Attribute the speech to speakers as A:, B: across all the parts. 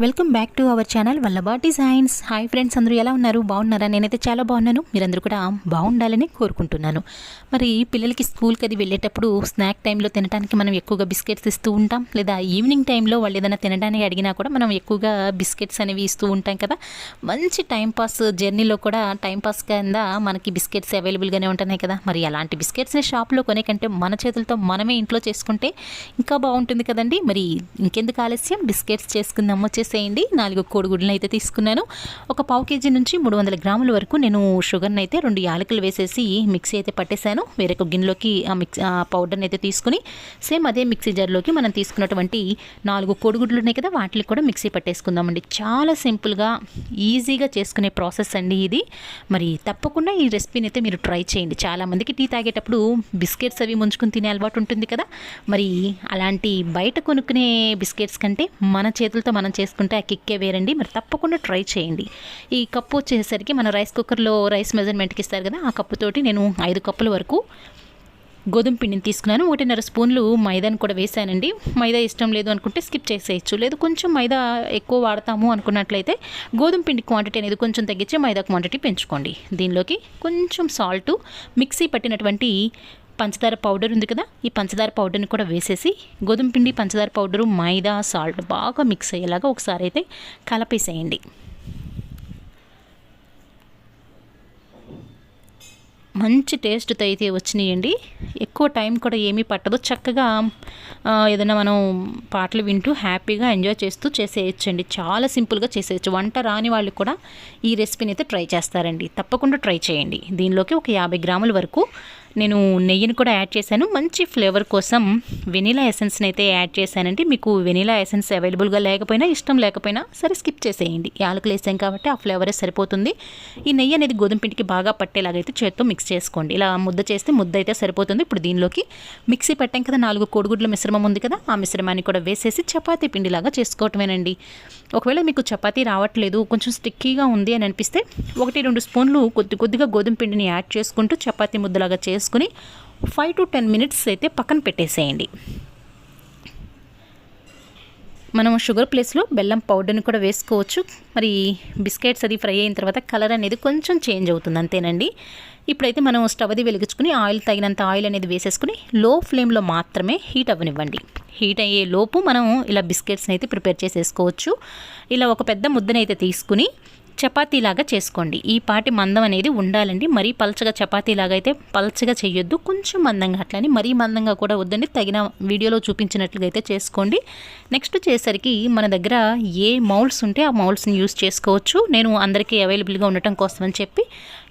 A: Welcome back to our channel Vallabha designs hi friends అందరూ ఎలా ఉన్నారు? బాగున్నారా? నేనైతే చాలా బాగున్నాను. మీరందరూ కూడా బాగుండాలని కోరుకుంటున్నాను. మరి పిల్లలకి స్కూల్కి అది వెళ్ళేటప్పుడు స్నాక్ టైంలో తినడానికి మనం ఎక్కువగా బిస్కెట్స్ ఇస్తూ ఉంటాం. లేదా ఈవినింగ్ టైంలో వాళ్ళు ఏదైనా తినడానికి అడిగినా కూడా మనం ఎక్కువగా బిస్కెట్స్ అనేవి ఇస్తూ ఉంటాం కదా. మంచి టైంపాస్ జర్నీలో కూడా టైంపాస్ కింద మనకి బిస్కెట్స్ అవైలబుల్గానే ఉంటున్నాయి కదా. మరి అలాంటి బిస్కెట్స్ని షాప్లో కొనే కంటే మన చేతులతో మనమే ఇంట్లో చేసుకుంటే ఇంకా బాగుంటుంది కదండి. మరి ఇంకెందుకు ఆలస్యం? బిస్కెట్స్ చేసుకుందాము? వచ్చేసేయండి నాలుగు కోడిగుడ్లను అయితే తీసుకున్నాను. ఒక పావు కేజీ నుంచి మూడు వందల గ్రాముల వరకు నేను షుగర్ని అయితే రెండు యాలకులు వేసేసి మిక్సీ అయితే పట్టేశాను. వేరొక గిన్నెలోకి ఆ మిక్స్ ఆ పౌడర్ని అయితే తీసుకుని సేమ్ అదే మిక్సీ జార్లోకి మనం తీసుకున్నటువంటి నాలుగు కోడిగుడ్లు ఉన్నాయి కదా వాటికి కూడా మిక్సీ పట్టేసుకుందామండి. చాలా సింపుల్గా ఈజీగా చేసుకునే ప్రాసెస్ అండి ఇది. మరి తప్పకుండా ఈ రెసిపీని అయితే మీరు ట్రై చేయండి. చాలామందికి టీ తాగేటప్పుడు బిస్కెట్స్ అవి ముంచుకుని తినే అలవాటు ఉంటుంది కదా. మరి అలాంటి బయట కొనుక్కునే బిస్కెట్స్ కంటే మన చేతులతో మనం చేసుకుంటే ఆ కిక్కే వేరండి. మరి తప్పకుండా ట్రై చేయండి. ఈ కప్పు వచ్చేసరికి మన రైస్ కుక్కర్లో రైస్ మెజర్మెంట్కి ఇస్తారు కదా ఆ కప్పుతోటి నేను ఐదు కప్పుల వరకు గోధుమ పిండిని తీసుకున్నాను. ఒకటిన్నర స్పూన్లు మైదాని కూడా వేసానండి. మైదా ఇష్టం లేదు అనుకుంటే స్కిప్ చేసేయచ్చు. లేదు కొంచెం మైదా ఎక్కువ వాడతాము అనుకున్నట్లయితే గోధుమ పిండి క్వాంటిటీ అనేది కొంచెం తగ్గించి మైదా క్వాంటిటీ పెంచుకోండి. దీనిలోకి కొంచెం సాల్టు మిక్సీ పట్టినటువంటి పంచదార పౌడర్ ఉంది కదా ఈ పంచదార పౌడర్ని కూడా వేసేసి గోధుమ పిండి పంచదార పౌడరు మైదా సాల్ట్ బాగా మిక్స్ అయ్యేలాగా ఒకసారి అయితే కలపేసేయండి. మంచి టేస్ట్తో అయితే వచ్చినాయండి. ఎక్కువ టైం కూడా ఏమీ పట్టదు. చక్కగా ఏదైనా మనం పాటలు వింటూ హ్యాపీగా ఎంజాయ్ చేస్తూ చేసేయచ్చండి. చాలా సింపుల్గా చేసేయచ్చు. వంట రాని వాళ్ళు కూడా ఈ రెసిపీని అయితే ట్రై చేస్తారండి. తప్పకుండా ట్రై చేయండి. దీనిలోకి ఒక యాభై గ్రాముల వరకు నేను నెయ్యిని కూడా యాడ్ చేశాను. మంచి ఫ్లేవర్ కోసం వెనీలా ఎసెన్స్ని అయితే యాడ్ చేశానండి. మీకు వెనీలా ఎసెన్స్ అవైలబుల్గా లేకపోయినా ఇష్టం లేకపోయినా సరే స్కిప్ చేసేయండి. యాలకులు వేసాం కాబట్టి ఆ ఫ్లేవరే సరిపోతుంది. ఈ నెయ్యి అనేది గోధుమ పిండికి బాగా పట్టేలాగైతే చేత్తో మిక్స్ చేసుకోండి. ఇలా ముద్ద చేస్తే ముద్ద అయితే సరిపోతుంది. ఇప్పుడు దీనిలోకి మిక్సీ పెట్టాం కదా నాలుగు కోడిగుడ్ల మిశ్రమం ఉంది కదా ఆ మిశ్రమాన్ని కూడా వేసేసి చపాతీ పిండిలాగా చేసుకోవటమేనండి. ఒకవేళ మీకు చపాతీ రావట్లేదు కొంచెం స్టిక్కీగా ఉంది అని అనిపిస్తే ఒకటి రెండు స్పూన్లు కొద్ది కొద్దిగా గోధుమ పిండిని యాడ్ చేసుకుంటూ చపాతీ ముద్దలాగా చేసుకుని ఫైవ్ టు టెన్ మినిట్స్ అయితే పక్కన పెట్టేసేయండి. మనం షుగర్ ప్లేస్లో బెల్లం పౌడర్ని కూడా వేసుకోవచ్చు. మరి బిస్కెట్స్ అది ఫ్రై అయిన తర్వాత కలర్ అనేది కొంచెం చేంజ్ అవుతుంది అంతేనండి. ఇప్పుడైతే మనం స్టవ్ అది వెలిగించుకుని ఆయిల్ తగినంత ఆయిల్ అనేది వేసేసుకుని లో ఫ్లేమ్లో మాత్రమే హీట్ అవ్వనివ్వండి. హీట్ అయ్యే లోపు మనం ఇలా బిస్కెట్స్ని అయితే ప్రిపేర్ చేసేసుకోవచ్చు. ఇలా ఒక పెద్ద ముద్దనైతే తీసుకుని చపాతీలాగా చేసుకోండి. ఈ పాటి మందం అనేది ఉండాలండి. మరీ పలచగా చపాతీలాగా అయితే పలచగా చేయొద్దు కొంచెం మందంగా అట్లని మరీ మందంగా కూడా వద్దండి. తగిన వీడియోలో చూపించినట్లుగా అయితే చేసుకోండి. నెక్స్ట్ వచ్చేసరికి మన దగ్గర ఏ మౌల్స్ ఉంటే ఆ మౌల్స్ని యూస్ చేసుకోవచ్చు. నేను అందరికీ అవైలబుల్గా ఉండటం కోసం అని చెప్పి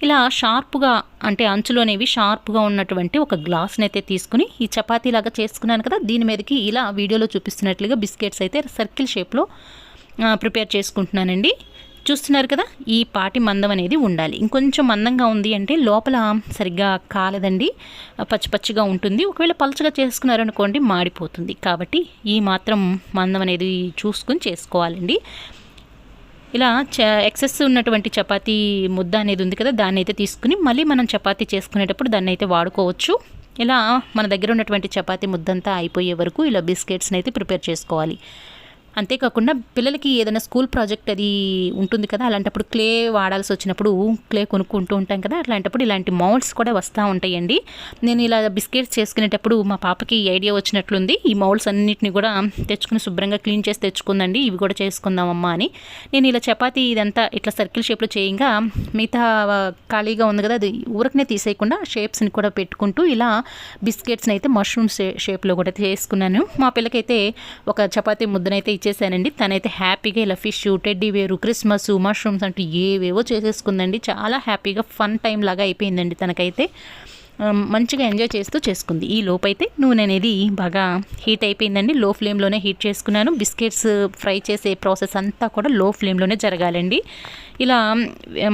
A: ఇలా షార్ప్గా అంటే అంచులోనేవి షార్ప్గా ఉన్నటువంటి ఒక గ్లాస్ని అయితే తీసుకుని ఈ చపాతీలాగా చేసుకున్నాను కదా దీని మీదకి ఇలా వీడియోలో చూపిస్తున్నట్లుగా బిస్కెట్స్ అయితే సర్కిల్ షేప్లో ప్రిపేర్ చేసుకుంటున్నానండి. చూస్తున్నారు కదా ఈ పాటి మందం అనేది ఉండాలి. ఇంకొంచెం మందంగా ఉంది అంటే లోపల సరిగ్గా కాలేదండి. పచ్చి పచ్చిగా ఉంటుంది. ఒకవేళ పలచగా చేసుకున్నారనుకోండి మాడిపోతుంది. కాబట్టి ఈ మాత్రం మందం అనేది చూసుకుని చేసుకోవాలండి. ఇలా చ ఎక్సెస్ ఉన్నటువంటి చపాతీ ముద్ద అనేది ఉంది కదా దాన్ని అయితే తీసుకుని మళ్ళీ మనం చపాతీ చేసుకునేటప్పుడు దాన్ని అయితే వాడుకోవచ్చు. ఇలా మన దగ్గర ఉన్నటువంటి చపాతీ ముద్దంతా అయిపోయే వరకు ఇలా బిస్కెట్స్ని అయితే ప్రిపేర్ చేసుకోవాలి. అంతేకాకుండా పిల్లలకి ఏదైనా స్కూల్ ప్రాజెక్ట్ అది ఉంటుంది కదా అలాంటప్పుడు క్లే వాడాల్సి వచ్చినప్పుడు క్లే కొనుక్కుంటూ ఉంటాం కదా అట్లాంటప్పుడు ఇలాంటి మౌల్డ్స్ కూడా వస్తూ ఉంటాయండి. నేను ఇలా బిస్కెట్స్ చేసుకునేటప్పుడు మా పాపకి ఐడియా వచ్చినట్లుంది. ఈ మౌల్డ్స్ అన్నిటిని కూడా తెచ్చుకుని శుభ్రంగా క్లీన్ చేసి తెచ్చుకుందండి. ఇవి కూడా చేసుకుందామమ్మా అని. నేను ఇలా చపాతీ ఇదంతా ఇట్లా సర్కిల్ షేప్లో చేయంగా మిగతా ఖాళీగా ఉంది కదా అది ఊరకనే తీసేయకుండా షేప్స్ని కూడా పెట్టుకుంటూ ఇలా బిస్కెట్స్ని అయితే మష్రూమ్ షేప్లో కూడా చేసుకున్నాను మా పిల్లకైతే ఒక చపాతీ ముద్దనైతే ఇచ్చేసానండి తనైతే హ్యాపీగా ఇలా ఫిష్ టెడ్డీ వేరు క్రిస్మస్ మష్రూమ్స్ అంటూ ఏవేవో చేసేసుకుందండి. చాలా హ్యాపీగా ఫన్ టైం లాగా అయిపోయిందండి తనకైతే. మంచిగా ఎంజాయ్ చేస్తూ చేసుకుంది. ఈ లోపైతే నూనె అనేది బాగా హీట్ అయిపోయిందండి. లో ఫ్లేమ్లోనే హీట్ చేసుకున్నాను. బిస్కెట్స్ ఫ్రై చేసే ప్రాసెస్ అంతా కూడా లో ఫ్లేమ్లోనే జరగాలండి. ఇలా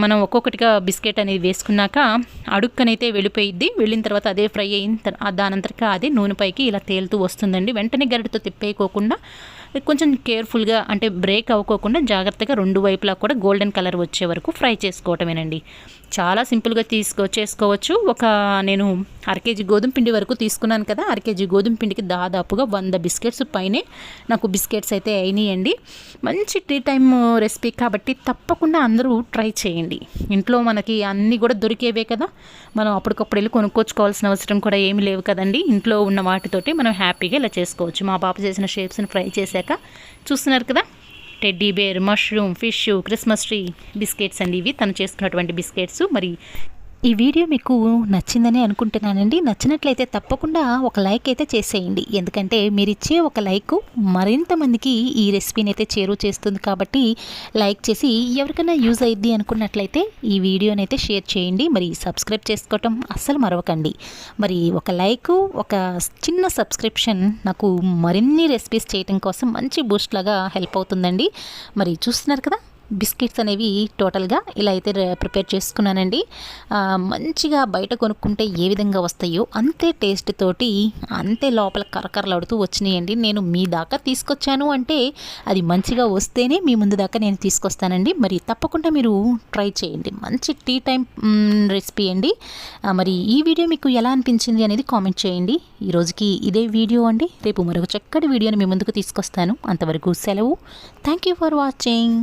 A: మనం ఒక్కొక్కటిగా బిస్కెట్ అనేది వేసుకున్నాక అడుక్కనైతే వెళ్ళిపోయిద్ది. వెళ్ళిన తర్వాత అదే ఫ్రై అయిన దానంతరక అది అదే నూనె పైకి ఇలా తేలుతూ వస్తుందండి. వెంటనే గరిటతో తిప్పేయకోకుండా కొంచెం కేర్ఫుల్గా అంటే బ్రేక్ అవ్వకోకుండా జాగ్రత్తగా రెండు వైపులా కూడా గోల్డెన్ కలర్ వచ్చే వరకు ఫ్రై చేసుకోవటమేనండి. చాలా సింపుల్గా తీసుకో చేసుకోవచ్చు. ఒక నేను కేజీ గోధుమ పిండి వరకు తీసుకున్నాను కదా అరకేజీ గోధుమ పిండికి దాదాపుగా వంద బిస్కెట్స్ పైనే నాకు బిస్కెట్స్ అయితే అయినాయండి. మంచి టీ టైం రెసిపీ కాబట్టి తప్పకుండా అందరూ ట్రై చేయండి. ఇంట్లో మనకి అన్నీ కూడా దొరికేవే కదా మనం అప్పటికప్పుడు వెళ్ళి కొనుక్కోవచ్చుకోవాల్సిన అవసరం కూడా ఏమీ లేవు కదండి. ఇంట్లో ఉన్న వాటితోటి మనం హ్యాపీగా ఇలా చేసుకోవచ్చు. మా పాప చేసిన షేప్స్ని ఫ్రై చేశాక చూస్తున్నారు కదా teddy bear mushroom fish Christmas tree biscuits అండి ఇవి. తను చేసుకున్నటువంటి బిస్కెట్స్ మరి ఈ వీడియో మీకు నచ్చిందని అనుకుంటున్నానండి. నచ్చినట్లయితే తప్పకుండా ఒక లైక్ అయితే చేసేయండి. ఎందుకంటే మీరు ఇచ్చే ఒక లైక్ మరింత మందికి ఈ రెసిపీని అయితే చేరువ చేస్తుంది కాబట్టి లైక్ చేసి ఎవరికైనా యూజ్ అయ్యిద్ది అనుకున్నట్లయితే ఈ వీడియోని అయితే షేర్ చేయండి. మరి సబ్స్క్రైబ్ చేసుకోవటం అస్సలు మరవకండి. మరి ఒక లైక్ ఒక చిన్న సబ్స్క్రిప్షన్ నాకు మరిన్ని రెసిపీస్ చేయటం కోసం మంచి బూస్ట్ లాగా హెల్ప్ అవుతుందండి. మరి చూస్తున్నారు కదా బిస్కెట్స్ అనేవి టోటల్గా ఇలా అయితే ప్రిపేర్ చేసుకున్నానండి. మంచిగా బయట కొనుక్కుంటే ఏ విధంగా వస్తాయో అంతే టేస్ట్ తోటి అంతే లోపల కరకరలాడుతూ వచ్చినాయండి. నేను మీ దాకా తీసుకొచ్చాను అంటే అది మంచిగా వస్తేనే మీ ముందు దాకా నేను తీసుకొస్తానండి. మరి తప్పకుండా మీరు ట్రై చేయండి. మంచి టీ టైం రెసిపీ అండి. మరి ఈ వీడియో మీకు ఎలా అనిపించింది అనేది కామెంట్ చేయండి. ఈ రోజుకి ఇదే వీడియో అండి. రేపు మరొక చక్కటి వీడియోని మీ ముందుకు తీసుకొస్తాను. అంతవరకు సెలవు. Thank you for watching.